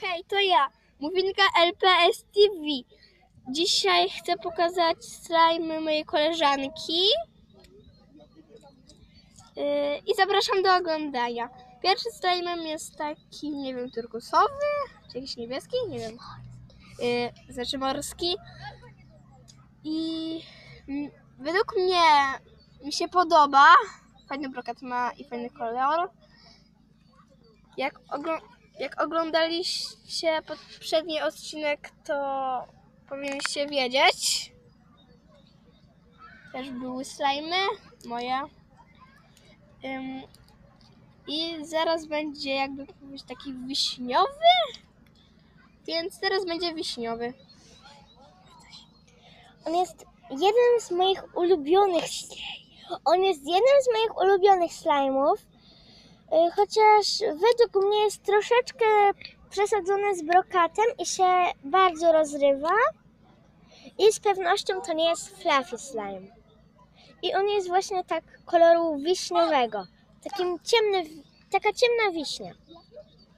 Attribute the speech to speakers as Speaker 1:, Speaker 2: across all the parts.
Speaker 1: Hej, to ja, Mufinka LPS TV. Dzisiaj chcę pokazać slajmy mojej koleżanki. Yy, I zapraszam do oglądania. Pierwszy slajmem jest taki, nie wiem, turkusowy, czy jakiś niebieski, nie wiem. Yy, znaczy morski. I według mnie mi się podoba. Fajny brokat ma i fajny kolor. Jak, ogl- jak oglądaliście poprzedni odcinek, to powinniście wiedzieć. Też były slajmy moje. I zaraz będzie jakby taki wiśniowy. Więc teraz będzie wiśniowy.
Speaker 2: On jest jeden z moich ulubionych On jest jednym z moich ulubionych slime'ów, y, chociaż według mnie jest troszeczkę przesadzony z brokatem i się bardzo rozrywa. I z pewnością to nie jest fluffy slime. I on jest właśnie tak koloru wiśniowego. Takim ciemny, taka ciemna wiśnia.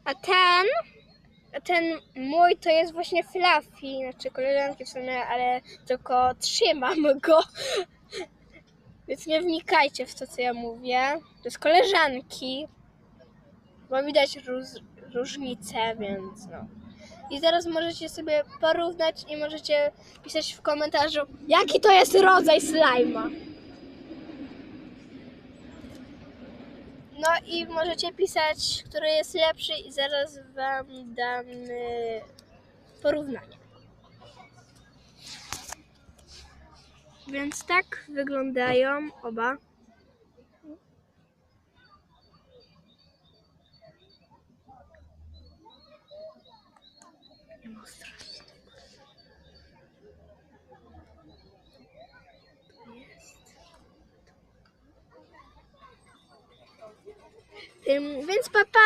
Speaker 1: A ten, a ten mój to jest właśnie fluffy, znaczy koleżanki w sumie, ale tylko trzymam go. Więc nie wnikajcie w to, co ja mówię. To jest koleżanki, bo widać róż, różnicę, więc no. I teraz możecie sobie porównać i możecie pisać w komentarzu, jaki to jest rodzaj slajma. No i możecie pisać, który jest lepszy i zaraz wam dam y, porównanie. Więc tak wyglądają oba. Nie ma ostrości. Tu jest. Ym, Więc papa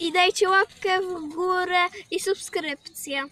Speaker 1: i dajcie łapkę w górę i subskrypcję.